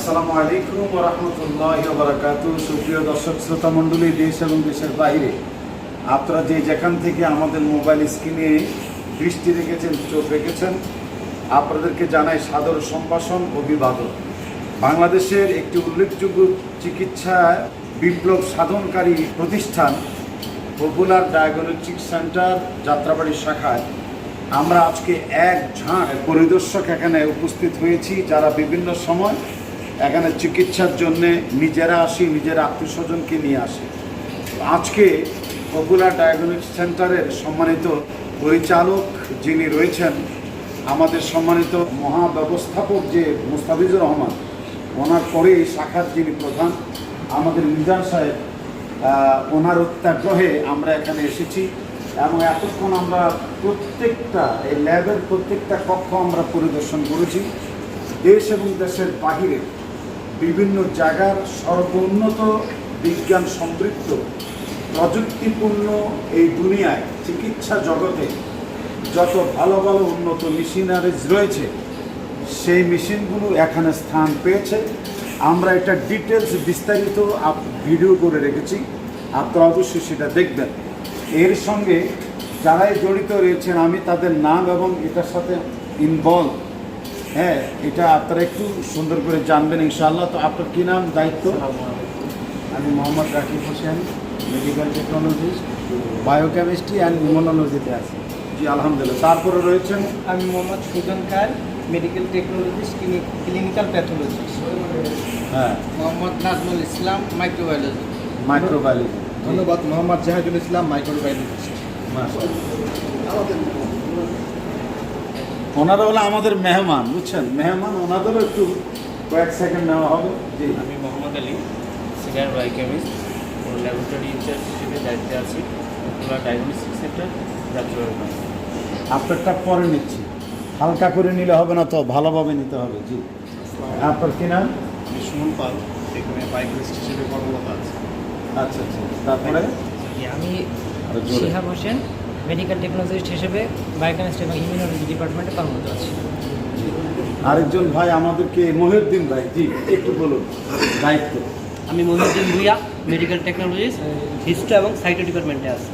আসসালামু আলাইকুম রহমতুল্লাহ বারাকাতু সুপ্রিয় দর্শক, শ্রোতা মণ্ডলী, দেশ এবং দেশের বাইরে, আপনারা যে যেখান থেকে আমাদের মোবাইল স্ক্রিনে দৃষ্টি রেখেছেন, চোখ রেখেছেন, আপনাদেরকে জানাই সাদর সম্ভাষণ, অভিবাদন। বাংলাদেশের একটি উল্লেখযোগ্য চিকিৎসা বিপ্লব সাধনকারী প্রতিষ্ঠান পপুলার ডায়াগনস্টিক সেন্টার যাত্রাবাড়ির শাখায়। আমরা আজকে এক ঝাঁক পরিদর্শক এখানে উপস্থিত হয়েছি, যারা বিভিন্ন সময় এখানে চিকিৎসার জন্য নিজেরা আসি, নিজের আত্মীয় স্বজনকে নিয়ে আসে। আজকে পপুলার ডায়াগনস্টিক সেন্টারের সম্মানিত পরিচালক যিনি রয়েছেন, আমাদের সম্মানিত মহাব্যবস্থাপক যে মুস্তাফিজুর রহমান, ওনার পরে এই শাখার যিনি প্রধান, আমাদের মিজান সাহেব ওনার অত্যাগ্রহে আমরা এখানে এসেছি এবং এতক্ষণ আমরা প্রত্যেকটা, এই ল্যাবের প্রত্যেকটা কক্ষ আমরা পরিদর্শন করেছি। দেশ এবং দেশের বাহিরে বিভিন্ন জায়গার সর্বোন্নত বিজ্ঞান সমৃদ্ধ, প্রযুক্তিপূর্ণ এই দুনিয়ায় চিকিৎসা জগতে যত ভালো ভালো উন্নত মেশিনারিজ রয়েছে, সেই মেশিনগুলো এখানে স্থান পেয়েছে। আমরা এটা ডিটেলস বিস্তারিত ভিডিও করে রেখেছি, আপনারা অবশ্যই সেটা দেখবেন। এর সঙ্গে যারাই জড়িত রয়েছেন, আমি তাদের নাম এবং এটার সাথে ইনভলভ হ্যাঁ এটা আপনারা একটু সুন্দর করে জানবেন ইনশাআল্লাহ। তো আপনার কী নাম দায়িত্ব? আমি Mohammad Rakib Hossain medical technologist biochemistry and ইমোনোলজিতে আছি। জি আলহামদুলিল্লাহ। তারপরে রয়েছেন? আমি Mohammad Sujon Khan medical technologist clinical pathologist হ্যাঁ। মোহাম্মদ নাজমুল ইসলাম মাইক্রোবায়োলজি মাইক্রোবায়োলজি ধন্যবাদ মোহাম্মদ জাহাজুল ইসলাম মাইক্রোবায়োলজিস্ট ওনারা হলো আমাদের মেহমান বুঝছেন? মেহমান ওনাদেরও একটু কয়েক সেকেন্ড নেওয়া হবে। জি। আমি মোহাম্মদ আলী সিনিয়র বায়োকেমিস্ট ও ল্যাবরেটরি ইনচার্জ হিসেবে দায়িত্বে আছি পুরা ডায়াগনস্টিক সেন্টার যাত্রাবাড়ি আপনারটা পরে নিচ্ছি। হালকা করে নিলে হবে না তো ভালোভাবে নিতে হবে জি। আপনার কি নাম? সুমন পাল এখানে বায়োকেমিস্ট হিসেবে কর্মরত আছি। আচ্ছা আচ্ছা। তারপরে? আমি। শিহাব হোসেন মেডিকেল টেকনোলজিস্ট হিসেবে বায়োকেমিস্ট্রি এবং ইমিউনোলজি ডিপার্টমেন্টে কর্মরত আছি। আরেকজন ভাই আমাদেরকে মহিউদ্দিন ভাই জি একটু বলুন দায়িত্ব। আমি Mohiuddin Bhuiyan medical technologist history এবং সাইটো ডিপার্টমেন্টে আছি।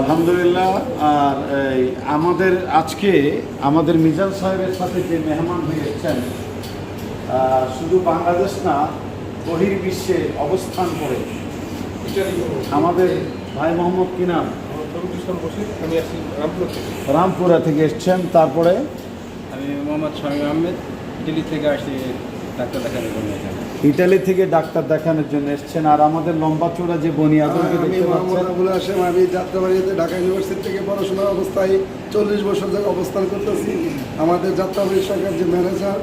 আলহামদুলিল্লাহ আর এই আমাদের আজকে আমাদের মিজান সাহেবের সাথে যে মেহমান হয়ে এসেছেন শুধু বাংলাদেশ না বহির্বিশ্বে অবস্থান করে। আমাদের ভাই মোহাম্মদ কি নাম? আমি আছি রামপুর থেকে। রামপুরা থেকে এসছেন তারপরে? আমি মোহাম্মদ শামীম আহমেদ দিল্লি থেকে আসি ডাক্তার দেখানোর জন্য এখানে। ইটালি থেকে ডাক্তার দেখানোর জন্য এসছেন আর আমাদের লম্বা চূড়া যে বনি দেখতে পাচ্ছেন? আবুল আমি যাত্রাবাড়িতে ঢাকা ইউনিভার্সিটি থেকে পড়াশোনার অবস্থায় চল্লিশ বছর ধরে অবস্থান করতেছি। আমাদের যাত্রাবাড়ি সরকার যে ম্যানেজার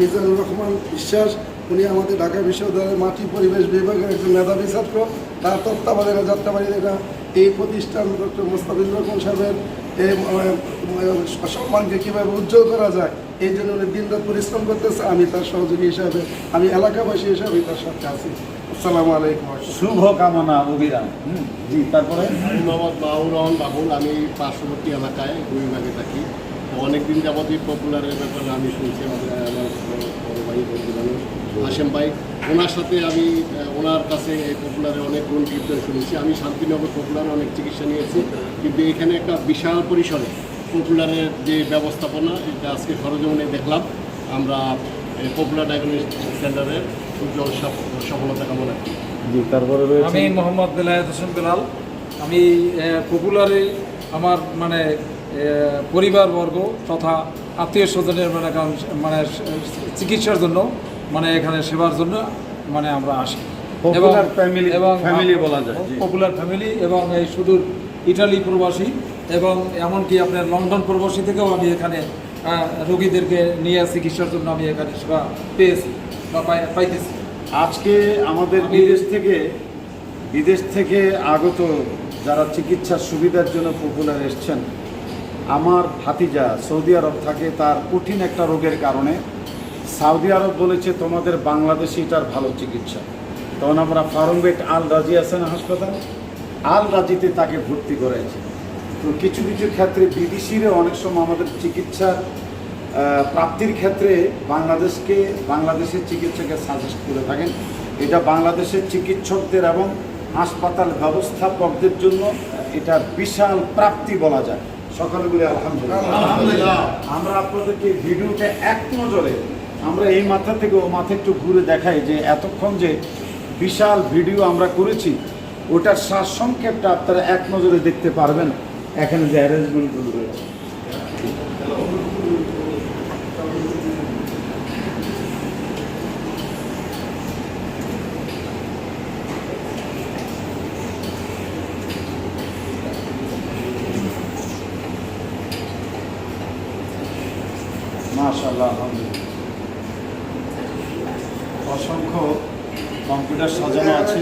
মিজানুর রহমান বিশ্বাস উনি আমাদের ঢাকা বিশ্ববিদ্যালয়ের মাটি পরিবেশ বিভাগের একজন মেধাবী ছাত্র। তার তত্ত্বাবধানে যাত্রাবাড়ির এটা এই প্রতিষ্ঠান ডক্টর মুস্তাফিজুর রহমান সাহেবের সম্মানকে কীভাবে উজ্জ্বল করা যায় এই জন্য উনি দিনরাত পরিশ্রম করতেছে। আমি তার সহযোগী হিসাবে আমি এলাকাবাসী হিসাবে তার সাথে আছি। আসসালামু আলাইকুম। শুভ কামনা অভিরাম। হুম, জি তারপরে? আমি মোহাম্মদ মাহবুর রহমান বাবুল আমি পার্শ্ববর্তী এলাকায় গুড়িবাগে থাকি। অনেকদিন যাবতই পপুলারের ব্যাপারে আমি শুনছি আমাদের আমার বড় ভাই বন্ধু মানুষ হাসেম ভাই ওনার সাথে আমি ওনার কাছে এই পপুলারে অনেক গুণ কীর্তন শুনেছি। আমি শান্তিনগর পপুলারে অনেক চিকিৎসা নিয়েছি। কিন্তু এখানে একটা বিশাল পরিসরে পপুলারের যে ব্যবস্থাপনা এটা আজকে সরজমিনে দেখলাম। আমরা পপুলার ডায়াগনস্টিক সেন্টারের উজ্জ্বল সফ- সফলতা কামনা করি। জি তারপরে আমি মোহাম্মদ বেলায়েত হোসেন বেলাল। আমি পপুলারে আমার মানে পরিবারবর্গ তথা আত্মীয় স্বজনের মানে মানে চিকিৎসার জন্য মানে এখানে সেবার জন্য মানে আমরা আসি। Popular family- family বলা যায়, পপুলার ফ্যামিলি এবং এই সুদূর ইটালি প্রবাসী এবং এমনকি আপনার লন্ডন প্রবাসী থেকেও আমি এখানে রোগীদেরকে নিয়ে চিকিৎসার জন্য আমি এখানে সেবা পেয়েছি বা পাই- পাইতেছি। আজকে আমাদের বিদেশ থেকে বিদেশ থেকে আগত যারা চিকিৎসার সুবিধার জন্য পপুলার এসছেন আমার ভাতিজা সৌদি আরব থাকে তার কঠিন একটা রোগের কারণে সৌদি আরব বলেছে তোমাদের বাংলাদেশে এটার ভালো চিকিৎসা। তখন আমরা ফার্মবেট আল রাজি আছে না হাসপাতাল। আল রাজিতে তাকে ভর্তি করেছে। তো কিছু কিছু ক্ষেত্রে বিদেশিরা অনেক সময় আমাদের চিকিৎসার আহ, প্রাপ্তির ক্ষেত্রে বাংলাদেশকে বাংলাদেশের চিকিৎসকের সাজেস্ট করে থাকেন। এটা বাংলাদেশের চিকিৎসকদের এবং হাসপাতাল ব্যবস্থাপকদের জন্য এটা বিশাল প্রাপ্তি বলা যায়। সকলে বলে আলহামদুলিল্লাহ। আমরা আপনাদেরকে ভিডিওতে এক নজরে আমরা এই মাথা থেকে ও মাথা একটু ঘুরে দেখাই যে এতক্ষণ যে বিশাল ভিডিও আমরা করেছি, ওটার সার সংক্ষেপটা আপনারা এক নজরে দেখতে পারবেন। এখানে যে অ্যারেঞ্জমেন্টগুলো রয়েছে। মাশাআল্লাহ, আলহামদুলিল্লাহ। অসংখ্য কম্পিউটার সাজানো আছে।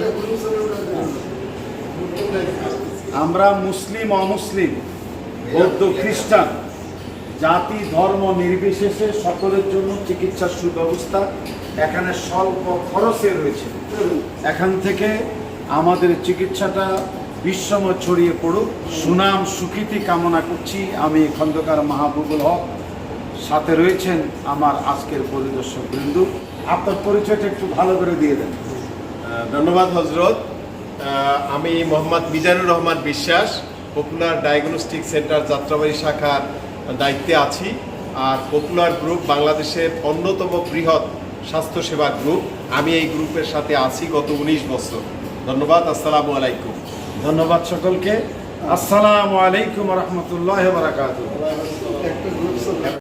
আমরা মুসলিম, অমুসলিম, বৌদ্ধ, খ্রিস্টান, জাতি, ধর্ম নির্বিশেষে সকলের জন্য চিকিৎসার সুব্যবস্থা এখানে স্বল্প খরচে রয়েছে। এখান থেকে আমাদের চিকিৎসাটা বিশ্বময় ছড়িয়ে পড়ুক। সুনাম, সুখীতি কামনা করছি। আমি খন্দকার মাহবুবুল হক। সাথে রয়েছেন আমার আজকের পরিদর্শক বিন্দু। আপনার পরিচয়টা একটু ভালো করে দিয়ে দেন। ধন্যবাদ হজরত। আমি মোহাম্মদ মিজানুর রহমান বিশ্বাস পপুলার ডায়াগনস্টিক সেন্টার যাত্রাবাড়ি শাখার দায়িত্বে আছি আর পপুলার গ্রুপ বাংলাদেশের অন্যতম বৃহৎ স্বাস্থ্যসেবা গ্রুপ। আমি এই গ্রুপের সাথে আছি গত উনিশ বছর। ধন্যবাদ আসসালামু আলাইকুম। ধন্যবাদ সকলকে। আসসালামু আলাইকুম রহমতুল্লাহ